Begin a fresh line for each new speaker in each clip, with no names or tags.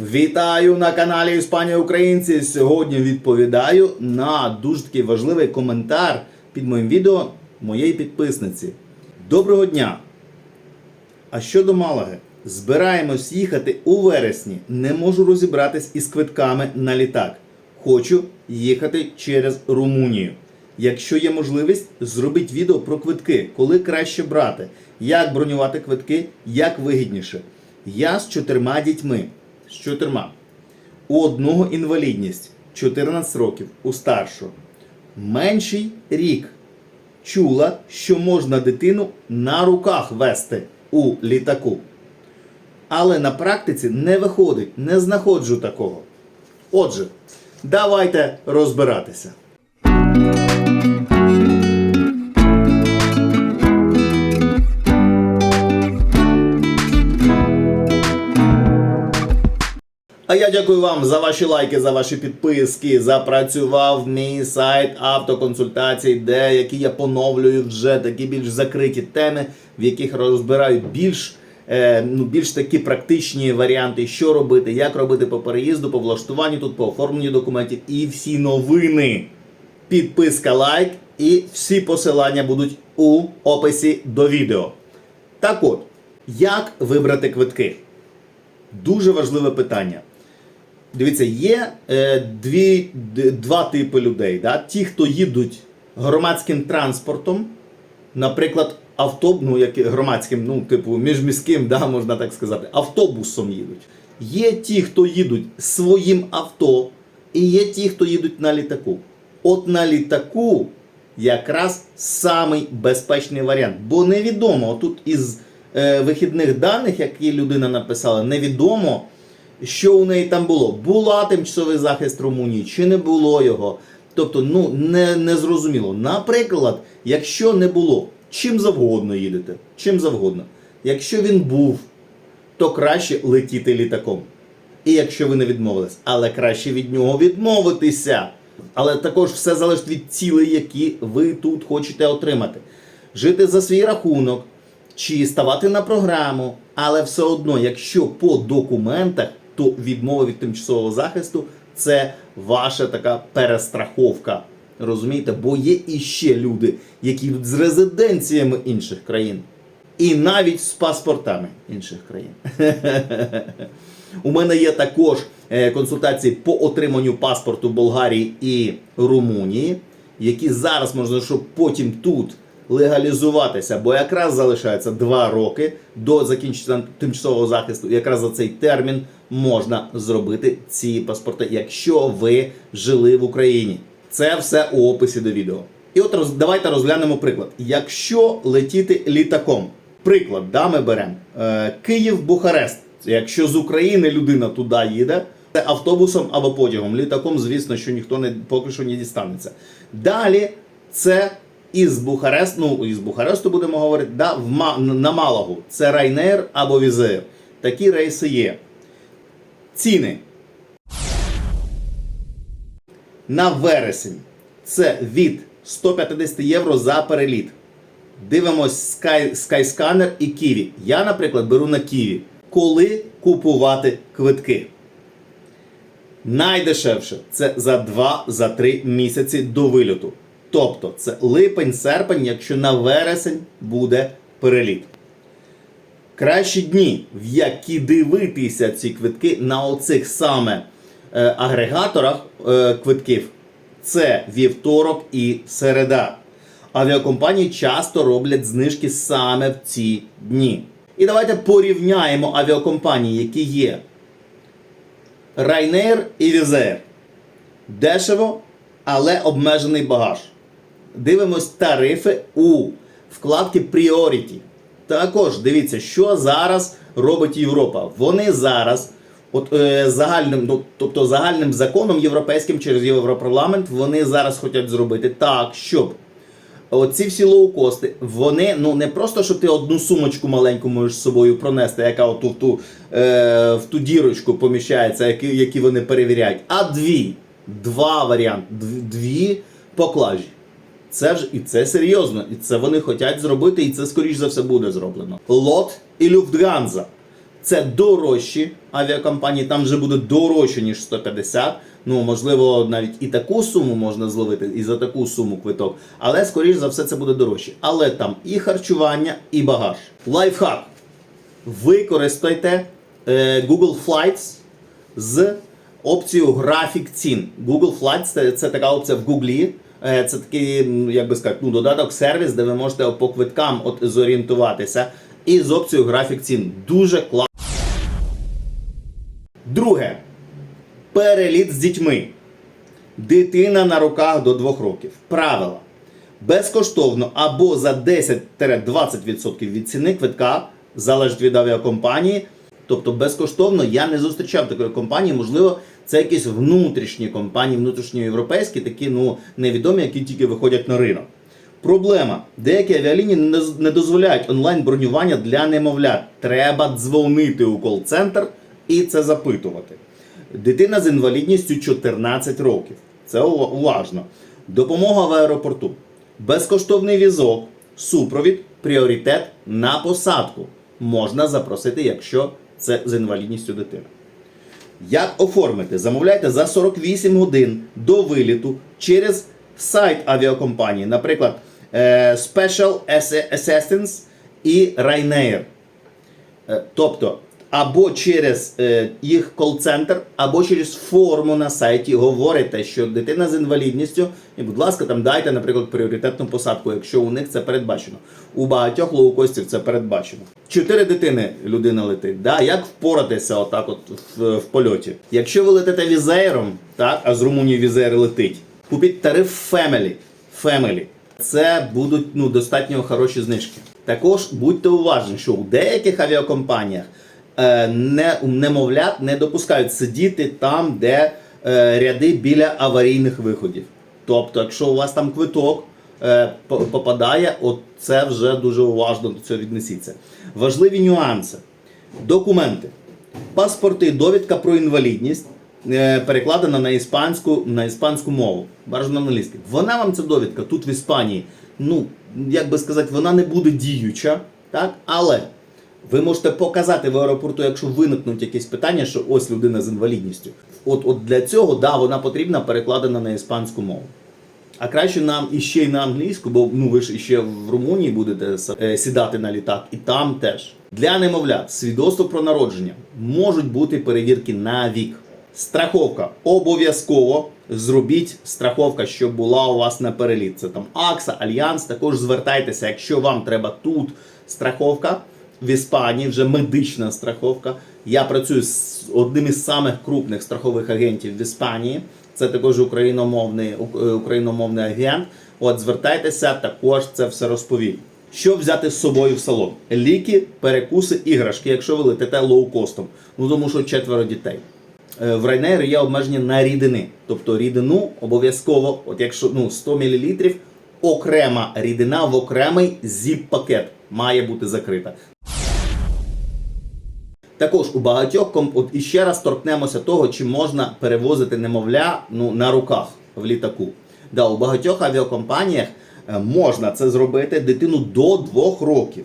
Вітаю на каналі Іспанія Українці. Сьогодні відповідаю на дуже такий важливий коментар під моїм відео моєї підписниці. Доброго дня! А щодо Малаги, збираємось їхати у вересні. Не можу розібратись із квитками на літак. Хочу їхати через Румунію. Якщо є можливість, зробіть відео про квитки, коли краще брати, як бронювати квитки, як вигідніше. Я з чотирма дітьми. З чотирма. У одного інвалідність 14 років, у старшого. Менший рік. Чула, що можна дитину на руках вести у літаку. Але на практиці не виходить, не знаходжу такого. Отже, давайте розбиратися. Я дякую вам за ваші лайки, за ваші підписки. Запрацював мій сайт автоконсультацій, де які я поновлюю вже такі більш закриті теми, в яких розбираю більш, е, ну, більш такі практичні варіанти, що робити, як робити по переїзду, по влаштуванню тут, по оформленню документів і всі новини. Підписка, лайк і всі посилання будуть у описі до відео. Так от, як вибрати квитки? Дуже важливе питання. Дивіться, є е, дві, два типи людей. Да? Ті, хто їдуть громадським транспортом, наприклад, автобус, ну, як громадським, ну, типу, міжміським, да, можна так сказати, автобусом їдуть. Є ті, хто їдуть своїм авто, і є ті, хто їдуть на літаку. От на літаку якраз самий безпечний варіант. Бо невідомо, тут із е, вихідних даних, які людина написала, невідомо, що у неї там було. Була тимчасовий захист Румунії, чи не було його. Тобто, ну не, не зрозуміло. Наприклад, якщо не було, чим завгодно їдете, чим завгодно. Якщо він був, то краще летіти літаком. І якщо ви не відмовились, але краще від нього відмовитися. Але також все залежить від цілей, які ви тут хочете отримати. Жити за свій рахунок чи ставати на програму, але все одно, якщо по документах, то відмова від тимчасового захисту це ваша така перестраховка. Розумієте? Бо є іще люди, які з резиденціями інших країн. І навіть з паспортами інших країн. У мене є також е, консультації по отриманню паспорту Болгарії і Румунії, які зараз можна, щоб потім тут легалізуватися, бо якраз залишається 2 роки до закінчення тимчасового захисту. Якраз за цей термін можна зробити ці паспорти, якщо ви жили в Україні. Це все у описі до відео. І от роз, давайте розглянемо приклад. Якщо летіти літаком, приклад, да, ми беремо е, Київ-Бухарест. Якщо з України людина туди їде, це автобусом або потягом. Літаком, звісно, що ніхто не поки що не дістанеться. Далі це із Бухарест, ну із Бухаресту будемо говорити, да, в на Малагу. Це Райнер або Візеєр. Такі рейси є. Ціни на вересень це від 150 євро за переліт. Дивимось Sky, Skyscanner і Kiwi. Я, наприклад, беру на Kiwi. Коли купувати квитки? Найдешевше це за 2-3 місяці до вильоту. Тобто це липень-серпень, якщо на вересень буде переліт. Кращі дні, в які дивитися ці квитки на оцих саме е, агрегаторах е, квитків, це вівторок і середа. Авіакомпанії часто роблять знижки саме в ці дні. І давайте порівняємо авіакомпанії, які є. Ryanair і Wizz Дешево, але обмежений багаж. Дивимось тарифи у вкладці Priority. Також дивіться, що зараз робить Європа. Вони зараз, от е, загальним, ну, тобто загальним законом європейським через Європарламент, вони зараз хочуть зробити так, щоб оці всі лоукости, вони ну не просто, що ти одну сумочку маленьку можеш з собою пронести, яка оту в ту, е, в ту дірочку поміщається, які, які вони перевіряють, а дві. Два варіанти, дві поклажі. Це ж і це серйозно, і це вони хочуть зробити, і це скоріш за все буде зроблено. Лот і Люфтганза. Це дорожчі авіакомпанії, там вже буде дорожче, ніж 150. Ну, можливо, навіть і таку суму можна зловити, і за таку суму квиток. Але, скоріш за все, це буде дорожче. Але там і харчування, і багаж. Лайфхак. Використайте е, Google Flights з опцією графік цін. Google Flights це, це така опція в Google. Е, Це такий, як би сказати, ну, додаток сервіс, де ви можете по квиткам от зорієнтуватися. І з опцією графік цін. Дуже класно. Друге. Переліт з дітьми. Дитина на руках до 2 років. Правила. Безкоштовно або за 10-20% від ціни квитка залежить від авіакомпанії. Тобто безкоштовно я не зустрічав такої компанії. Можливо, це якісь внутрішні компанії, внутрішньоєвропейські, такі ну невідомі, які тільки виходять на ринок. Проблема: деякі авіалінії не дозволяють онлайн бронювання для немовлят. Треба дзвонити у кол-центр і це запитувати. Дитина з інвалідністю 14 років. Це уважно. Допомога в аеропорту. Безкоштовний візок, супровід, пріоритет на посадку. Можна запросити, якщо це з інвалідністю дитини. Як оформити? Замовляйте за 48 годин до виліту через сайт авіакомпанії, наприклад, е, Special Assistance і Ryanair. Е, Тобто, або через е, їх кол-центр, або через форму на сайті говорите, що дитина з інвалідністю, і, будь ласка, там дайте, наприклад, пріоритетну посадку, якщо у них це передбачено. У багатьох лоукостів це передбачено. Чотири дитини людина летить. Да? Як впоратися отак от в, в польоті? Якщо ви летите візеєром, так, а з Румунії візеєр летить, купіть тариф Family. Family. Це будуть ну, достатньо хороші знижки. Також будьте уважні, що у деяких авіакомпаніях не, немовлят не допускають сидіти там, де е, ряди біля аварійних виходів. Тобто, якщо у вас там квиток е, попадає, от це вже дуже уважно до цього віднесіться. Важливі нюанси. Документи. Паспорти, довідка про інвалідність е, перекладена на іспанську, на іспанську мову. Бажано на англійській. Вона вам ця довідка тут в Іспанії. Ну, як би сказати, вона не буде діюча, так? Але ви можете показати в аеропорту, якщо виникнуть якісь питання, що ось людина з інвалідністю. От, от для цього да, вона потрібна перекладена на іспанську мову. А краще нам іще й на англійську, бо ну ви ж іще в Румунії будете е, сідати на літак, і там теж. Для немовлят свідоцтво про народження можуть бути перевірки на вік. Страховка обов'язково зробіть страховка, щоб була у вас на переліт. Це там Акса, Альянс. Також звертайтеся, якщо вам треба тут страховка в Іспанії, вже медична страховка. Я працюю з одним із самих крупних страхових агентів в Іспанії. Це також україномовний, е, україномовний агент. От звертайтеся, також це все розповім. Що взяти з собою в салон? Ліки, перекуси, іграшки, якщо ви летите лоукостом. Ну тому що четверо дітей. Е, В Ryanair є обмеження на рідини. Тобто рідину обов'язково, от якщо ну, 100 мл, окрема рідина в окремий зіп-пакет має бути закрита. Також у багатьох ком- от іще раз торкнемося того, чи можна перевозити немовля ну, на руках в літаку. Да, у багатьох авіакомпаніях е, можна це зробити дитину до 2 років.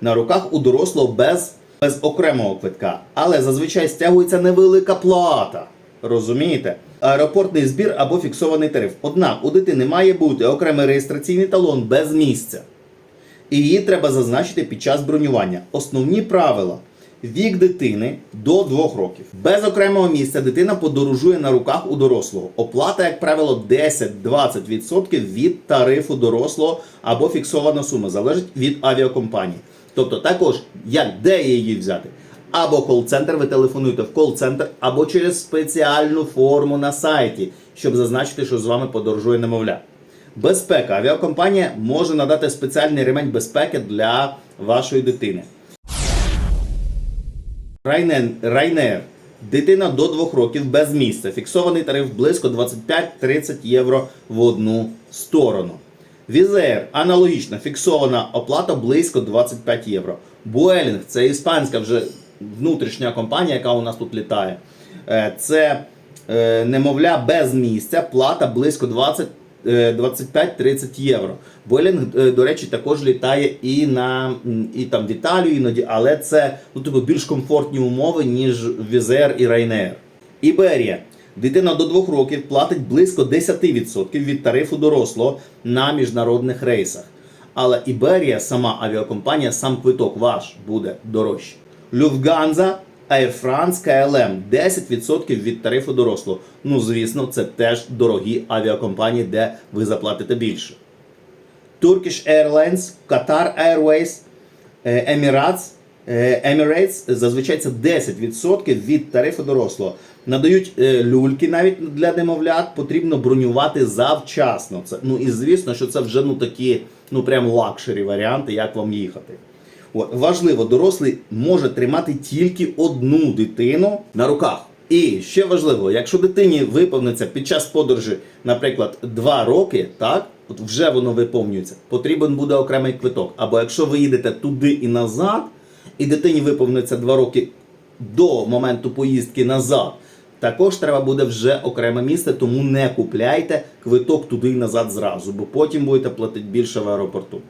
На руках у дорослого без, без окремого квитка. Але зазвичай стягується невелика плата. Розумієте? Аеропортний збір або фіксований тариф. Однак у дитини має бути окремий реєстраційний талон без місця. І її треба зазначити під час бронювання. Основні правила. Вік дитини до 2 років. Без окремого місця дитина подорожує на руках у дорослого. Оплата, як правило, 10-20% від тарифу дорослого або фіксована сума, залежить від авіакомпанії. Тобто, також як де її взяти? Або кол-центр, ви телефонуєте в кол-центр, або через спеціальну форму на сайті, щоб зазначити, що з вами подорожує немовля. Безпека. Авіакомпанія може надати спеціальний ремень безпеки для вашої дитини. Ryanair. Ryanair. Дитина до 2 років без місця. Фіксований тариф близько 25-30 євро в одну сторону. Візеєр аналогічно фіксована оплата близько 25 євро. Буелінг це іспанська вже внутрішня компанія, яка у нас тут літає. Е, Це е, немовля без місця, плата близько е, 25-30 євро. Боїнг, е, до речі, також літає і на і там в Італію іноді, але це ну, типу, більш комфортні умови, ніж Візер і Ryanair. Іберія. Дитина до 2 років платить близько 10% від тарифу дорослого на міжнародних рейсах. Але Іберія, сама авіакомпанія, сам квиток ваш буде дорожчий. Люфтганза, Air KLM 10% від тарифу дорослого. Ну, звісно, це теж дорогі авіакомпанії, де ви заплатите більше. Turkish Airlines, Qatar Airways, е, Emirates, е, Emirates зазвичай це 10% від тарифу дорослого. Надають е, люльки навіть для немовлят, потрібно бронювати завчасно. Це, ну і звісно, що це вже ну такі, ну прям лакшері варіанти, як вам їхати. Важливо, дорослий може тримати тільки одну дитину на руках. І ще важливо, якщо дитині виповниться під час подорожі, наприклад, 2 роки, так, от вже воно виповнюється, потрібен буде окремий квиток. Або якщо ви їдете туди і назад, і дитині виповниться 2 роки до моменту поїздки назад, також треба буде вже окреме місце, тому не купляйте квиток туди і назад зразу, бо потім будете платити більше в аеропорту.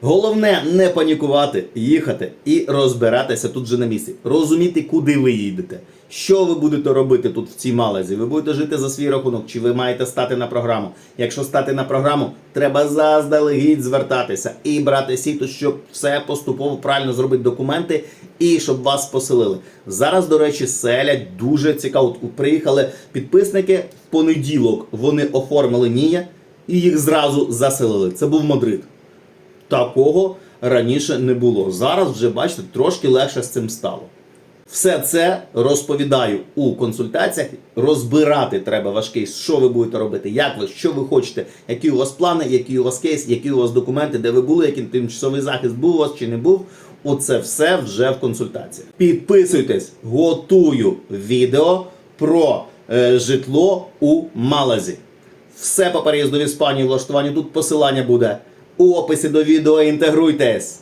Головне не панікувати, їхати і розбиратися тут же на місці. Розуміти, куди ви їдете, що ви будете робити тут в цій малазі. Ви будете жити за свій рахунок, чи ви маєте стати на програму. Якщо стати на програму, треба заздалегідь звертатися і брати сіту, щоб все поступово правильно зробити документи і щоб вас поселили. Зараз, до речі, селять дуже цікаво. Приїхали підписники в понеділок. Вони оформили НІЯ і їх зразу заселили. Це був Мадрид. Такого раніше не було. Зараз вже бачите, трошки легше з цим стало. Все це розповідаю у консультаціях. Розбирати треба ваш кейс, що ви будете робити, як ви, що ви хочете, які у вас плани, який у вас кейс, які у вас документи, де ви були, який тимчасовий захист був у вас чи не був. Оце все вже в консультаціях. Підписуйтесь, готую відео про е, житло у Малазі. Все по переїзду в Іспанію влаштуванню. Тут посилання буде у описі до відео. Інтегруйтесь.